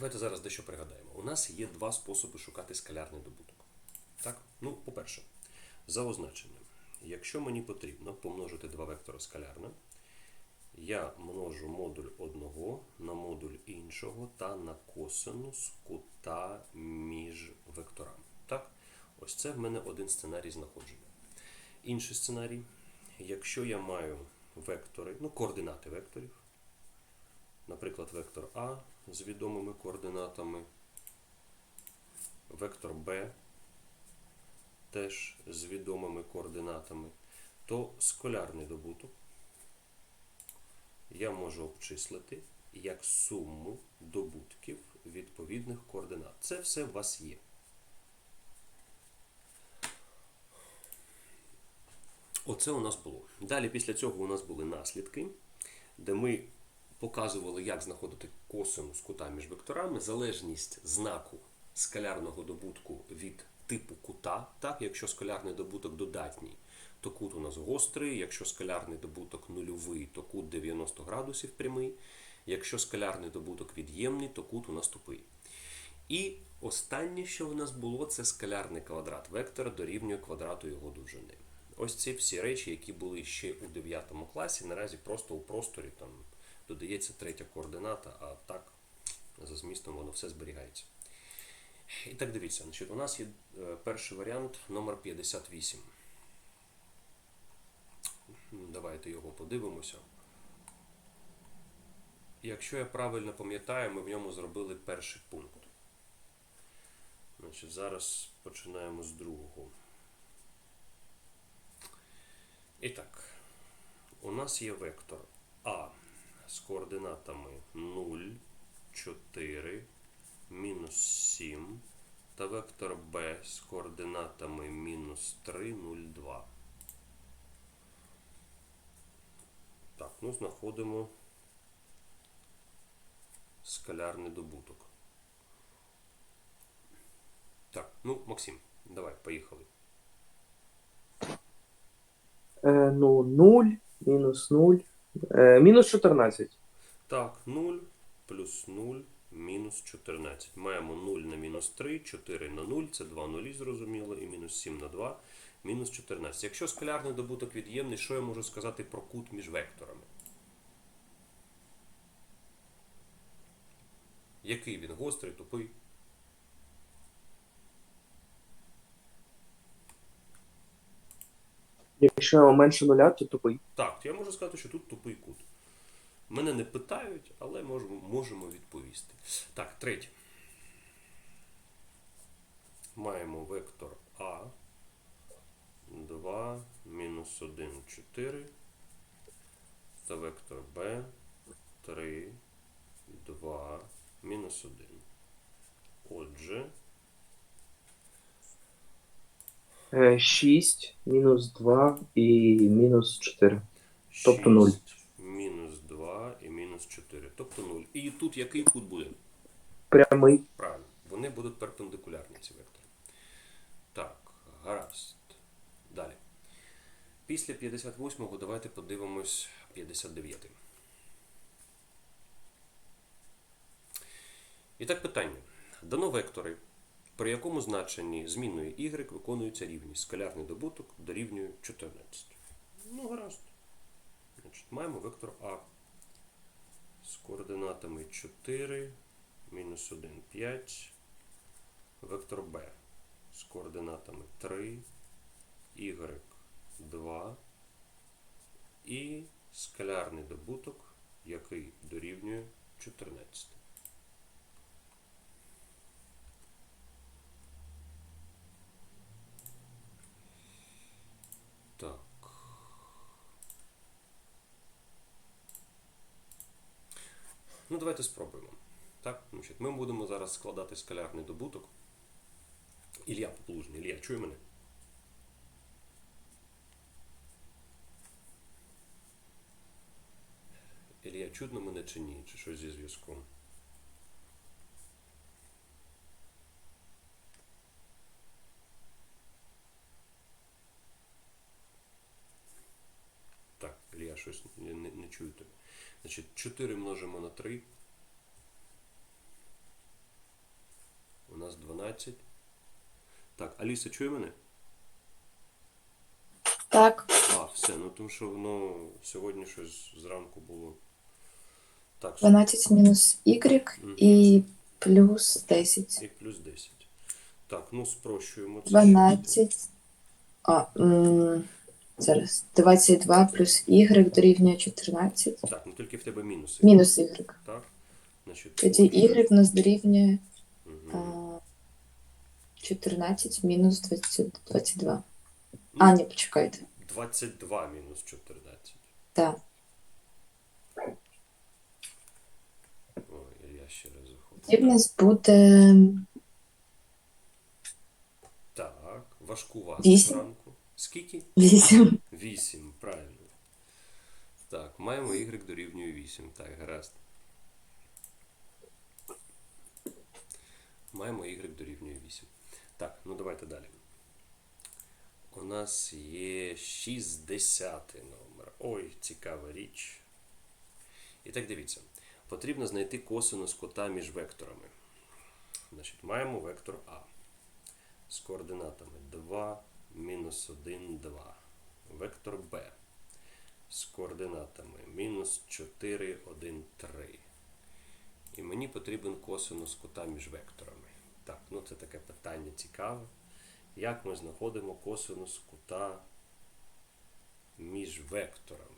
Давайте зараз дещо пригадаємо. У нас є два способи шукати скалярний добуток. Так? Ну, по-перше, за означенням. Якщо мені потрібно помножити два вектори скалярно, я множу модуль одного на модуль іншого та на косинус кута між векторами. Так? Ось це в мене один сценарій знаходження. Інший сценарій, якщо я маю вектори, ну, координати векторів, наприклад, вектор А з відомими координатами, вектор Б теж з відомими координатами, то скалярний добуток я можу обчислити як суму добутків відповідних координат. Це все у вас є. Оце у нас було. Далі після цього у нас були наслідки, де ми показували, як знаходити косинус кута між векторами, залежність знаку скалярного добутку від типу кута. Так, якщо скалярний добуток додатній, то кут у нас гострий, якщо скалярний добуток нульовий, то кут 90 градусів прямий. Якщо скалярний добуток від'ємний, то кут у нас тупий. І останнє, що в нас було, це скалярний квадрат вектора дорівнює квадрату його довжини. Ось ці всі речі, які були ще у 9 класі, наразі просто у просторі там додається третя координата, а так за змістом воно все зберігається. І так дивіться, значить, у нас є е, перший варіант номер 58. Давайте його подивимося. Якщо я правильно пам'ятаю, ми в ньому зробили перший пункт. Значить, зараз починаємо з другого. І так, у нас є вектор А з координатами 0, 4, мінус 7 та вектор Б з координатами мінус 3, 0, 2. Так, ну знаходимо скалярний добуток. Так, ну, Максим, давай, поїхали. Е, ну, 0, мінус 0, е, мінус 14. Так, 0 плюс 0 мінус 14. Маємо 0 на мінус 3, 4 на 0, це 2 нулі, зрозуміло, і мінус 7 на 2, мінус 14. Якщо скалярний добуток від'ємний, що я можу сказати про кут між векторами? Який він? Гострий, тупий? Якщо менше нуля, то тупий. Так, я можу сказати, що тут тупий кут. Мене не питають, але можемо, можемо відповісти. Так, третє. Маємо вектор А. 2, мінус 1, 4. Та вектор Б. 3, 2, мінус 1. Отже, Е, 6, мінус 2 і мінус 4. Тобто нуль. 6, мінус 2 і мінус 4. Тобто 0. І тут який кут буде? Прямий. Правильно. Вони будуть перпендикулярні, ці вектори. Так, гаразд. Далі. Після 58-го давайте подивимось 59-й. І так питання. Дано вектори, при якому значенні змінної y виконується рівність. Скалярний добуток дорівнює 14. Ну, гаразд. Значить, маємо вектор А з координатами 4, мінус 1, 5. Вектор b з координатами 3, y 2 і скалярний добуток, який дорівнює 14. Давайте спробуємо. Так, ми будемо зараз складати скалярний добуток. Ілля Поплужний. Ілля, чує мене? Ілля, чутно мене чи ні? Чи щось зі зв'язком? Так, Ілля, щось не, не, не чую тебе. Значить, 4 множимо на 3. 20. Так, Аліса, чує мене? Так, А, все, ну тому що воно сьогодні щось зранку було. Так, 12 мінус y і плюс 10. і плюс 10. Так, ну спрощуємо це. 12. А, м, зараз. 22 плюс y дорівнює 14. Так, ну тільки в тебе мінуси. Мінус y. Так? Значить, Тоді y у нас дорівнює а, 14 мінус 20, 22. А, ні, почекайте. 22 мінус 14. Так. Ой, я ще раз заходжу. Тоді в нас буде Так, важкувато Вісім. зранку. Скільки? 8. 8, правильно. Так, маємо y дорівнює 8. Так, гаразд. Маємо y дорівнює 8. Так, ну давайте далі. У нас є 60 номер. Ой, цікава річ. І так дивіться. Потрібно знайти косинус кота між векторами. Значить, маємо вектор А з координатами 2, мінус 1, 2. Вектор Б з координатами мінус 4, 1, 3. І мені потрібен косинус кута між векторами. Так, ну це таке питання цікаве. Як ми знаходимо косинус кута між векторами?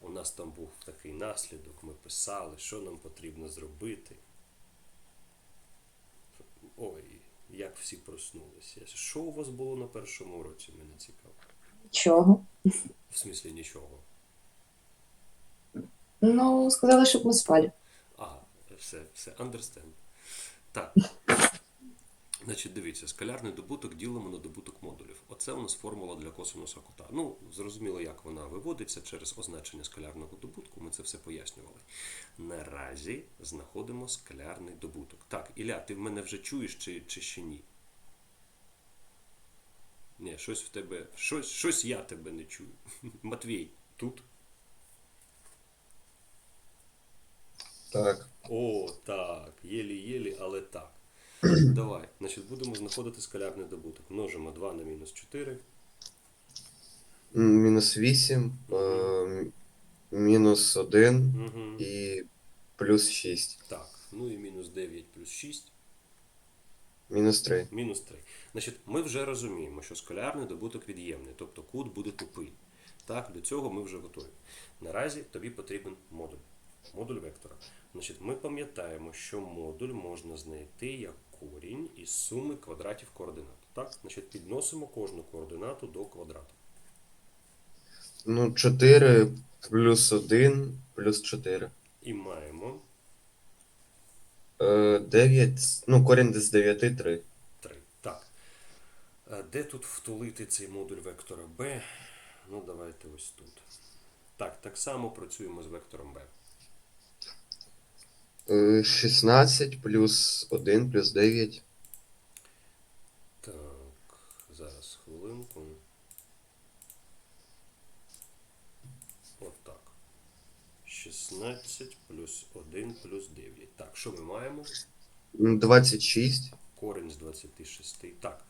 У нас там був такий наслідок, ми писали, що нам потрібно зробити. Ой, як всі проснулися. Що у вас було на першому уроці, мене цікаво. Нічого. В смислі нічого. Ну, сказали, щоб ми спали. Ага, все, все, understand. Так. Значить, дивіться, скалярний добуток ділимо на добуток модулів. Оце у нас формула для косинуса кута. Ну, зрозуміло, як вона виводиться через означення скалярного добутку. Ми це все пояснювали. Наразі знаходимо скалярний добуток. Так, Ілля, ти в мене вже чуєш чи, чи ще ні? Ні, щось в тебе. Щось, щось я тебе не чую. Матвій, тут? Так. О, так. Єлі-єлі, але так. Давай. Значить, будемо знаходити скалярний добуток. Множимо 2 на мінус 4. Мінус 8, е, мінус 1 Угу. і плюс 6. Так. Ну і мінус 9 плюс 6. Мінус 3. Мінус 3. Значить, ми вже розуміємо, що скалярний добуток від'ємний, тобто кут буде тупий. Так, до цього ми вже готові. Наразі тобі потрібен модуль. Модуль вектора. Значить, ми пам'ятаємо, що модуль можна знайти як корінь із суми квадратів координат. Так? Значить, підносимо кожну координату до квадрату. Ну, 4 плюс 1 плюс 4. І маємо Е, 9, ну, корінь з 9 3. 3. Так. Е, Де тут втулити цей модуль вектора b? Ну, давайте ось тут. Так, так само працюємо з вектором b. Е, 16 плюс 1 плюс 9. Так, зараз хвилинку. Отак. 16 плюс 1 плюс 9. Так, що ми маємо? 26. Корінь з 26. Так.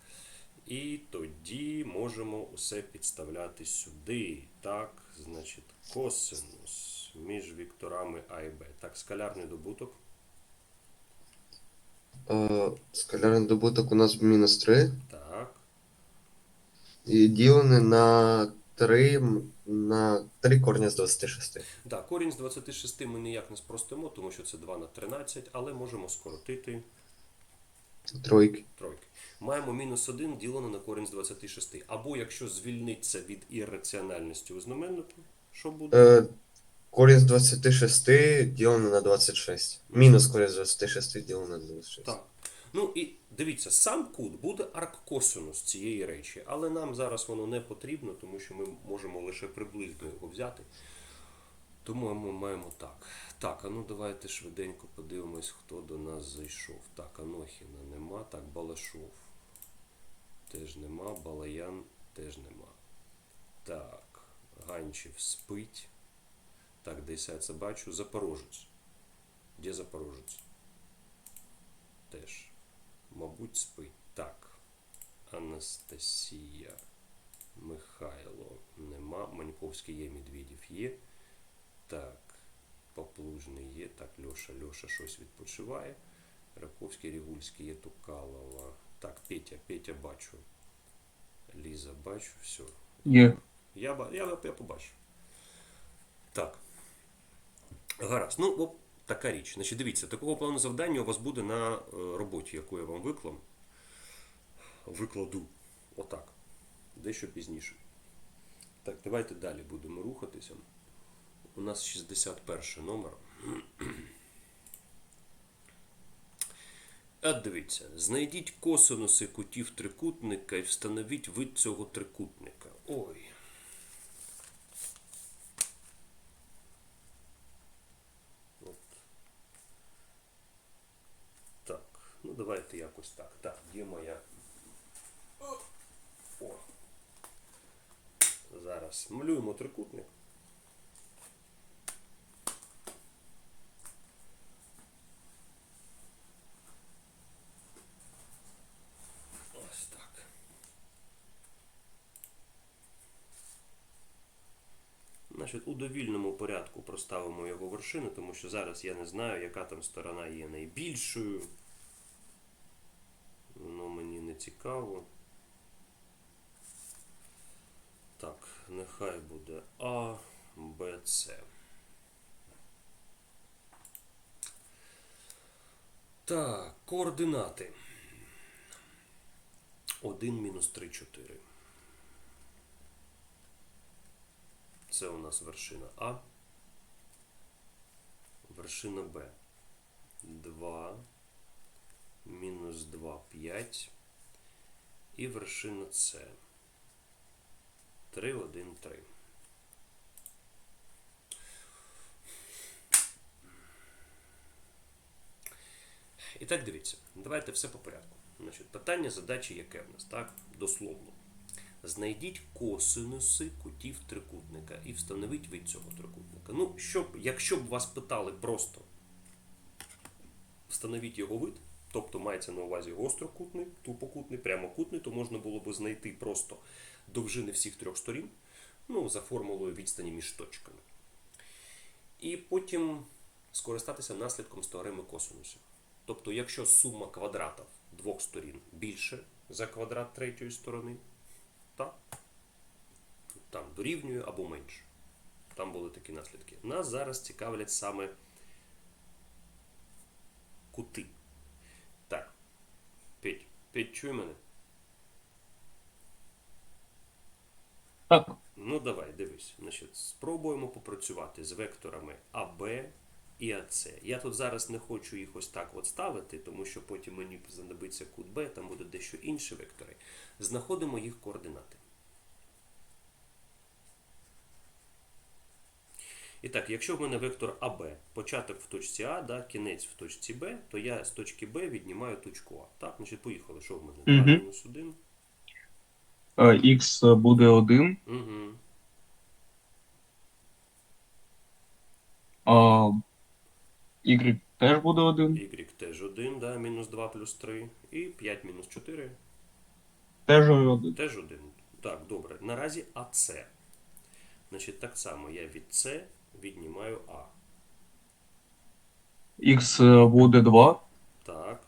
І тоді можемо усе підставляти сюди. Так, значить, косинус між векторами А і Б. Так, скалярний добуток. Е, скалярний добуток у нас мінус 3. Так. І ділене на 3 на 3 корня з 26. Да, корінь з 26 ми ніяк не спростимо, тому що це 2 на 13, але можемо скоротити Тройки. тройки. Маємо мінус 1 ділено на корінь з 26. Або якщо звільниться від ірраціональності у знаменнику, що буде? Е, корінь з 26 ділене на 26. Мінус корінь з 26 ділене на 26. Так. Ну і дивіться, сам кут буде арккосинус цієї речі, але нам зараз воно не потрібно, тому що ми можемо лише приблизно його взяти. Тому ми маємо так. Так, а ну давайте швиденько подивимось, хто до нас зайшов. Так, Анохіна нема, так, Балашов теж нема, Балаян теж нема. Так, Ганчів спить. Так, десь я це бачу. Запорожець. Де Запорожець? Теж. Мабуть, спить. Так. Анастасія. Михайло нема. Маньковський є, Медведєв є. Так. Поплужний є. Так, Льоша, Льоша щось відпочиває. Раковський, Рігульський є Тукалова. Так, Петя, Петя бачу. Ліза бачу, все. Є. Я, я, я побачив. Так. Гаразд. Ну, о, така річ. Значить, дивіться, такого плану завдання у вас буде на е, роботі, яку я вам виклав. Викладу. Отак. Дещо пізніше. Так, давайте далі будемо рухатися. У нас 61 номер. А дивіться, знайдіть косинуси кутів трикутника і встановіть вид цього трикутника. Ой. От. Так, ну давайте якось так. Так, де моя. О! Зараз малюємо трикутник. Ось так. Значить, у довільному порядку проставимо його вершину, тому що зараз я не знаю, яка там сторона є найбільшою. Не цікаво. Так, нехай буде А, Б, С. Так, координати. 1 мінус 3, 4. Це у нас вершина А. Вершина Б. 2. Мінус 2, 5. І вершина С. 3, 1, 3. І так дивіться, давайте все по порядку. Значить, питання задачі яке в нас, так? Дословно. Знайдіть косинуси кутів трикутника і встановіть вид цього трикутника. Ну, щоб, якщо б вас питали просто встановіть його вид, тобто мається на увазі гострокутний, тупокутний, прямокутний, то можна було б знайти просто довжини всіх трьох сторін, ну, за формулою відстані між точками. І потім скористатися наслідком з теореми косинусів. Тобто, якщо сума квадратів двох сторін більше за квадрат третьої сторони, так, там дорівнює або менше. Там були такі наслідки. Нас зараз цікавлять саме кути. Петь, Петь, мене? Так. Ну, давай, дивись. Значить, спробуємо попрацювати з векторами АБ і АЦ. Я тут зараз не хочу їх ось так от ставити, тому що потім мені знадобиться кут Б, там будуть дещо інші вектори. Знаходимо їх координати. І так, якщо в мене вектор АБ, початок в точці А, да, кінець в точці Б, то я з точки Б віднімаю точку А. Так, значить, поїхали. Що в мене? 2 мінус 1. Х буде 1, Угу. а Y теж буде 1, Y теж 1, да, мінус 2 плюс 3. І 5 мінус 4 теж 1. теж 1. Так, добре. Наразі АЦ. Значить, так само я від С віднімаю А. Х буде 2, Так,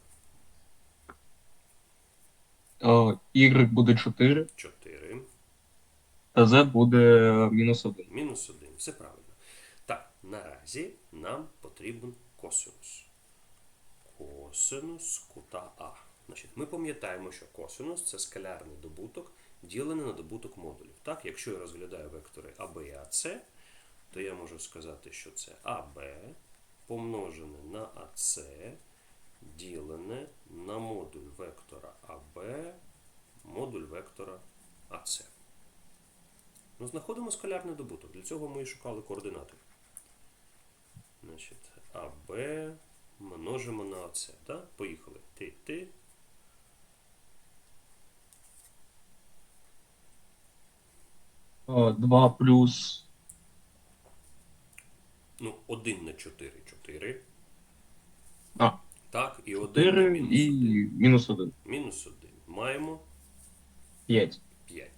Y буде 4, 4. та Z буде мінус 1. Мінус 1. Все правильно. Так, наразі нам потрібен косинус. Косинус кута А. Значить, ми пам'ятаємо, що косинус це скалярний добуток, ділений на добуток модулів. Так, якщо я розглядаю вектори АБ і АС, то я можу сказати, що це АБ помножене на АС, ділене на модуль вектора АБ, модуль вектора АС. Ну, знаходимо скалярний добуток. Для цього ми і шукали координати. Значить, АБ множимо на АЦ. Да? Поїхали. Ти, ти. А, 2 плюс Ну, 1 на 4 4. А. Так, і 1 на 4 мінус і 1. мінус 1. Мінус 1. Маємо 5. 5.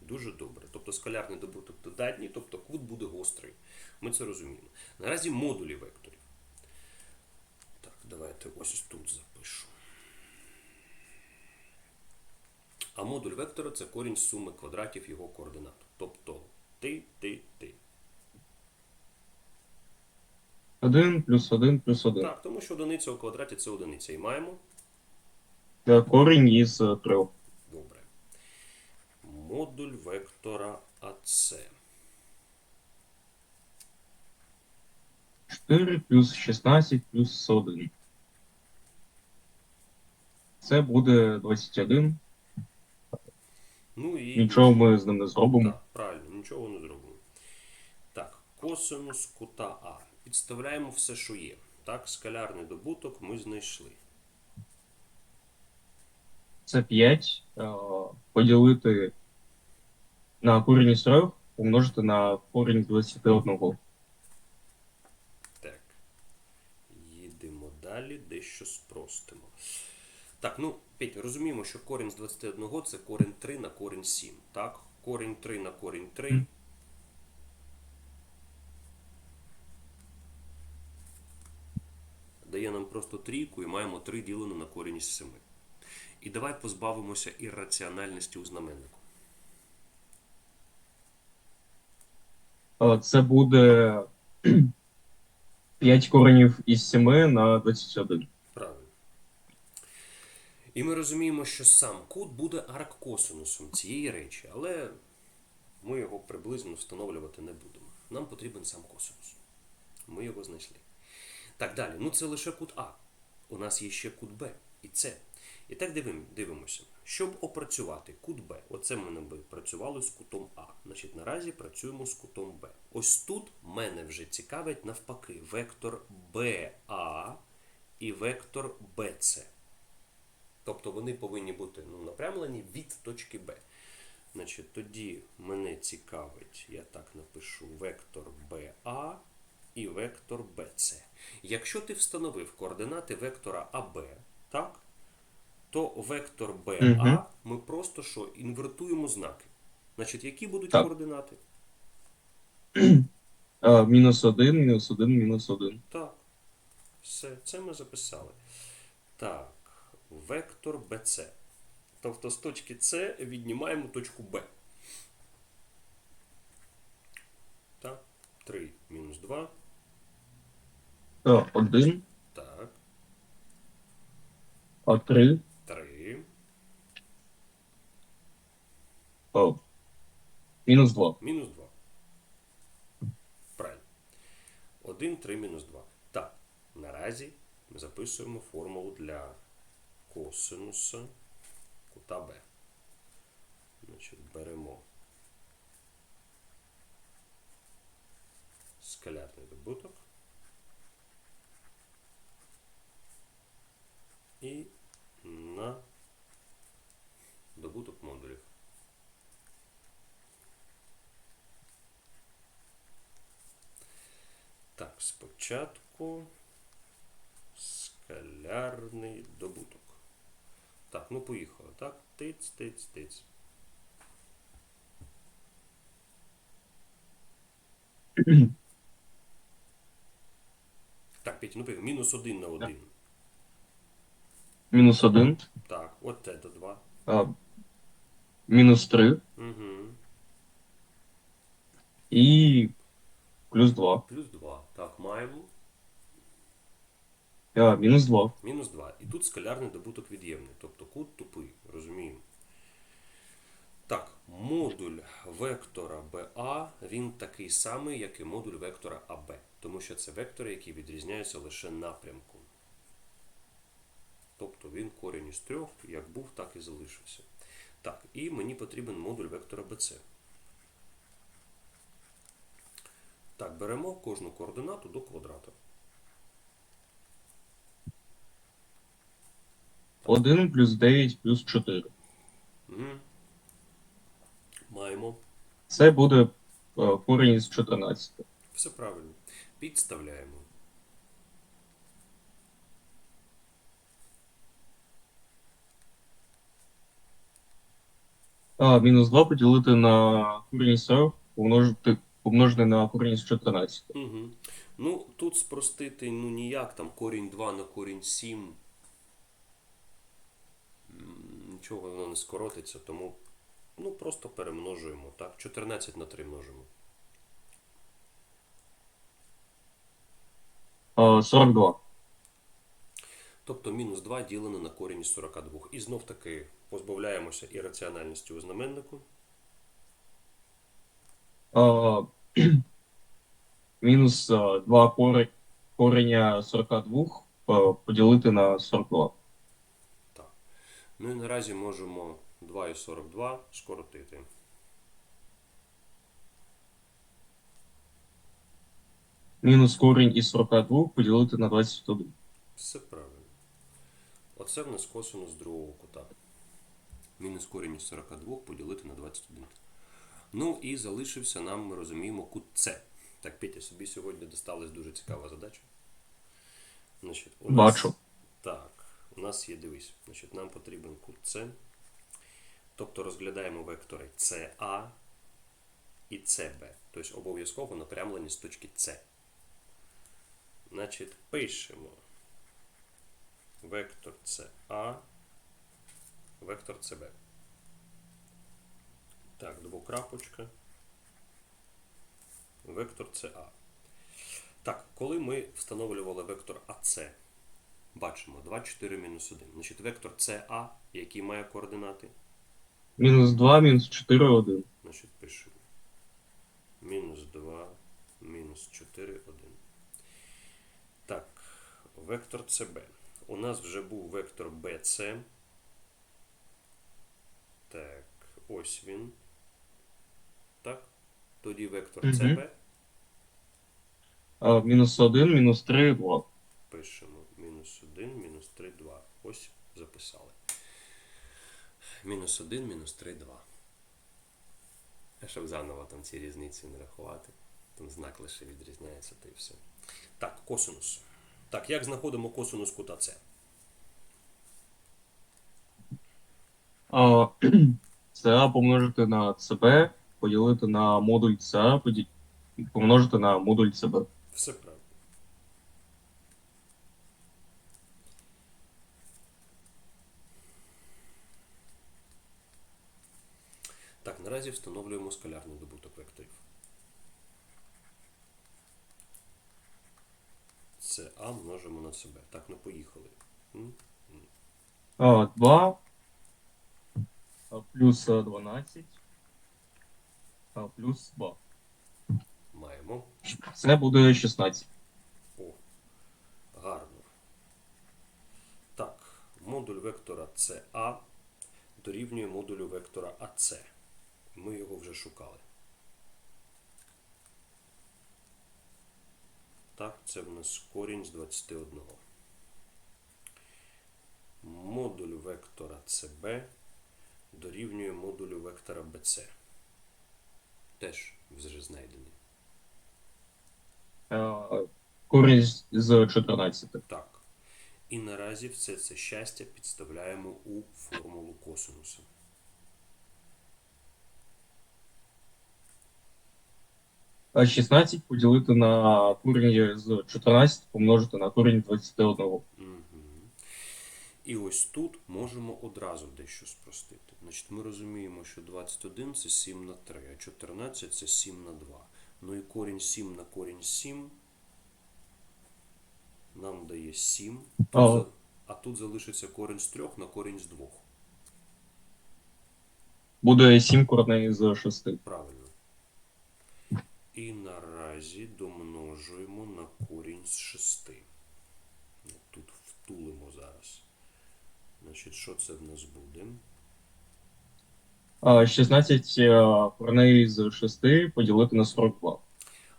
Дуже добре. Тобто скалярний добуток додатній, тобто кут буде гострий. Ми це розуміємо. Наразі модулі векторів. Так, давайте ось тут запишу. А модуль вектора це корінь з суми квадратів його координат. Тобто ти, ти, ти. 1 плюс 1 плюс 1. Так, тому що одиниця у квадраті це одиниця. І маємо Е, Корінь із 3. Добре. Модуль вектора АС. 4 плюс 16 плюс 1. Це буде 21. Ну і Нічого ми з ним не зробимо. Так, правильно, нічого не зробимо. Так, косинус кута А. Підставляємо все, що є. Так, скалярний добуток ми знайшли. Це 5. е, Поділити на корінь із 3, помножити на корінь з 21. Так. Їдемо далі, дещо спростимо. Так, ну, Петь, розуміємо, що корінь з 21 це корінь 3 на корінь 7. Так? Корінь 3 на корінь 3. Дає нам просто трійку і маємо 3 ділене на корінь із 7. І давай позбавимося ірраціональності у знаменнику. Е, Це буде 5 коренів із 7 на 21. Правильно. І ми розуміємо, що сам кут буде арккосинусом цієї речі, але ми його приблизно встановлювати не будемо. Нам потрібен сам косинус. Ми його знайшли. Так, далі. Ну це лише кут А. У нас є ще кут Б і С. І так дивим, дивимося. Щоб опрацювати кут Б, оце ми би працювали з кутом А. Значить, наразі працюємо з кутом Б. Ось тут мене вже цікавить навпаки вектор БА і вектор БЦ. Тобто вони повинні бути ну, напрямлені від точки Б. Значить, тоді мене цікавить, я так напишу, вектор БА і вектор БЦ. Якщо ти встановив координати вектора АБ, так, то вектор БА Мгм. ми просто що інвертуємо знаки. Значить, які будуть Так. координати? Мінус 1, мінус 1, мінус 1. Так. Все, це ми записали. Так, вектор BC. Тобто з точки С віднімаємо точку Б. Так. 3 мінус 2. 1, Так. а 3, 3. о, мінус 2. Мінус 2. Правильно. 1, 3, мінус 2. Так. Наразі ми записуємо формулу для косинуса кута Б. Значить, беремо скалярний добуток. І на добуток модулів. Так, спочатку скалярний добуток. Так, ну поїхали. Так, тиць, тиць, тиць. Так, Петя, ну поїхали. Мінус один на один. Мінус 1, Так, от це до 2. а, мінус 3 Угу. і плюс 2. Плюс 2. Так, маємо. А, мінус 2. Мінус 2. І тут скалярний добуток від'ємний, тобто кут тупий, розуміємо. Так, модуль вектора BA, він такий самий, як і модуль вектора AB, тому що це вектори, які відрізняються лише напрямком. Тобто він корінь із трьох, як був, так і залишився. Так, і мені потрібен модуль вектора BC. Так, беремо кожну координату до квадрату. 1 плюс 9 плюс 4. Угу. Маємо. Це буде е, корінь із 14. Все правильно. Підставляємо. А, мінус 2 поділити на корінь із 3 помножити, помножити на корінь із 14. Угу. Ну, тут спростити ну ніяк, там корінь 2 на корінь 7. Нічого воно не скоротиться, тому ну, просто перемножуємо. Так, 14 на 3 множимо. А, 42. Тобто мінус 2 ділене на корінь із 42. І знов таки позбавляємося ірраціональності у знаменнику. Мінус 2 корень, кореня 42 поділити на 42. Так. Ну і наразі можемо 2 і 42 скоротити. Мінус корінь із 42 поділити на 21. Все правильно. Оце в нас косинус другого кута. Мінус корінь із 42 поділити на 21. Ну і залишився нам, ми розуміємо, кут С. Так, Петя, собі сьогодні досталась дуже цікава задача. Значить, у нас, Бачу. Так, у нас є, дивись, значить, нам потрібен кут С. Тобто розглядаємо вектори CA і CB. Тобто обов'язково напрямлені з точки С. Значить, пишемо вектор CA, вектор CB. Так, двокрапочка. Вектор CA. Так, коли ми встановлювали вектор АС, бачимо 2, 4, мінус 1. Значить, вектор CA, який має координати, Мінус 2, мінус 4, 1. значить, пишемо. Мінус 2, мінус 4, 1. Так, вектор CB. У нас вже був вектор BC. Так, ось він. Так. Тоді вектор Мгм. CB. А, мінус 1, мінус 3, 2. Пишемо мінус 1, мінус 3, 2. Ось записали. Мінус 1, мінус 3, 2. А щоб заново там ці різниці не рахувати. Там знак лише відрізняється, та і все. Так, косинус. Так, як знаходимо косинус кута С? А, ЦА помножити на ЦБ, поділити на модуль ЦА, помножити на модуль ЦБ. Все правильно. Так, наразі встановлюємо скалярний добуток векторів. Це А множимо на себе. Так, ну поїхали. А, 2 а, плюс 12 а, плюс 2. Маємо. Це буде 16. О, гарно. Так, модуль вектора CA дорівнює модулю вектора AC. Ми його вже шукали. Так, це в нас корінь з 21. Модуль вектора CB дорівнює модулю вектора BC. Теж вже знайдений. А, корінь з- з 14. Так. І наразі все це щастя підставляємо у формулу косинуса. А 16 поділити на корінь з 14 помножити на корінь 21. Угу. І ось тут можемо одразу дещо спростити. Значить, ми розуміємо, що 21 це 7 на 3, а 14 це 7 на 2. Ну і корінь 7 на корінь 7 нам дає 7. Тут А тут залишиться корінь з 3 на корінь з 2. Буде 7 кореней з 6. Правильно. І наразі домножуємо на корінь з 6. Тут втулимо зараз. Значить, що це в нас буде? 16 а, кореней з 6 поділити на 42.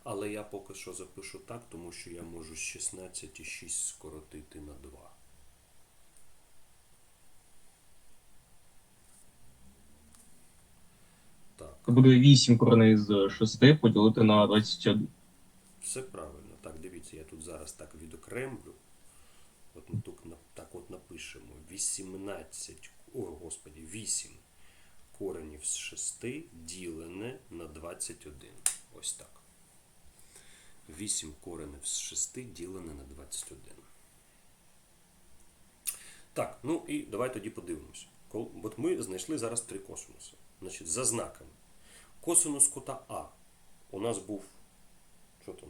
Але я поки що запишу так, тому що я можу з 16 і 6 скоротити на 2. Так, Це буде 8 кореней з 6 поділити на 21. все правильно. Так, дивіться, я тут зараз так відокремлю. От ми тут так от напишемо 18, о господі, 8 коренів з 6 ділене на 21. Ось так. 8 коренів з 6 ділене на 21. Так, ну і давай тоді подивимося. От ми знайшли зараз три косинуси. Значить, за знаками. Косинус кута А у нас був що там?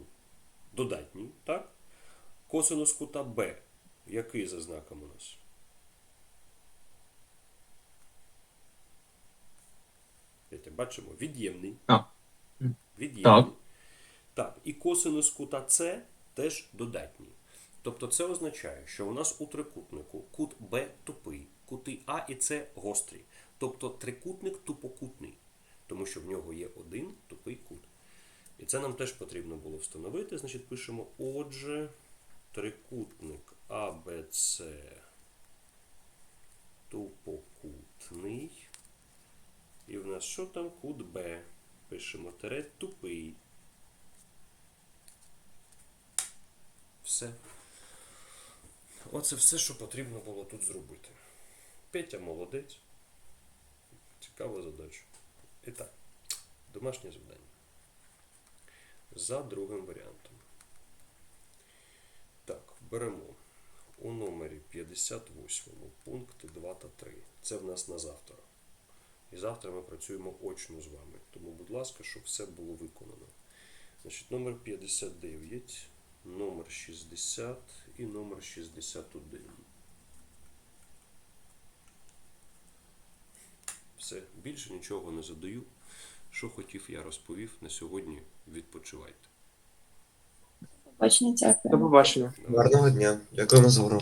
Додатній, так? Косинус кута Б. Який за знаком у нас? Бачимо, від'ємний. Від'ємний. Так. Так, і косинус кута С теж додатній. Тобто це означає, що у нас у трикутнику кут Б тупий, кути А і С гострі. Тобто трикутник тупокутний, тому що в нього є один тупий кут. І це нам теж потрібно було встановити. Значить, пишемо, отже, трикутник АБЦ тупокутний. І в нас що там? Кут Б. Пишемо тире тупий. Все. Оце все, що потрібно було тут зробити. Петя молодець. Цікава задача. І так, домашнє завдання. За другим варіантом. Так, беремо у номері 58 пункти 2 та 3. Це в нас на завтра. І завтра ми працюємо очно з вами. Тому, будь ласка, щоб все було виконано. Значить, номер 59, номер 60 і номер 61. Все, більше нічого не задаю. Що хотів, я розповів. На сьогодні відпочивайте. Бачення, До дякую. побачення. Гарного дня. Дякуємо за гру.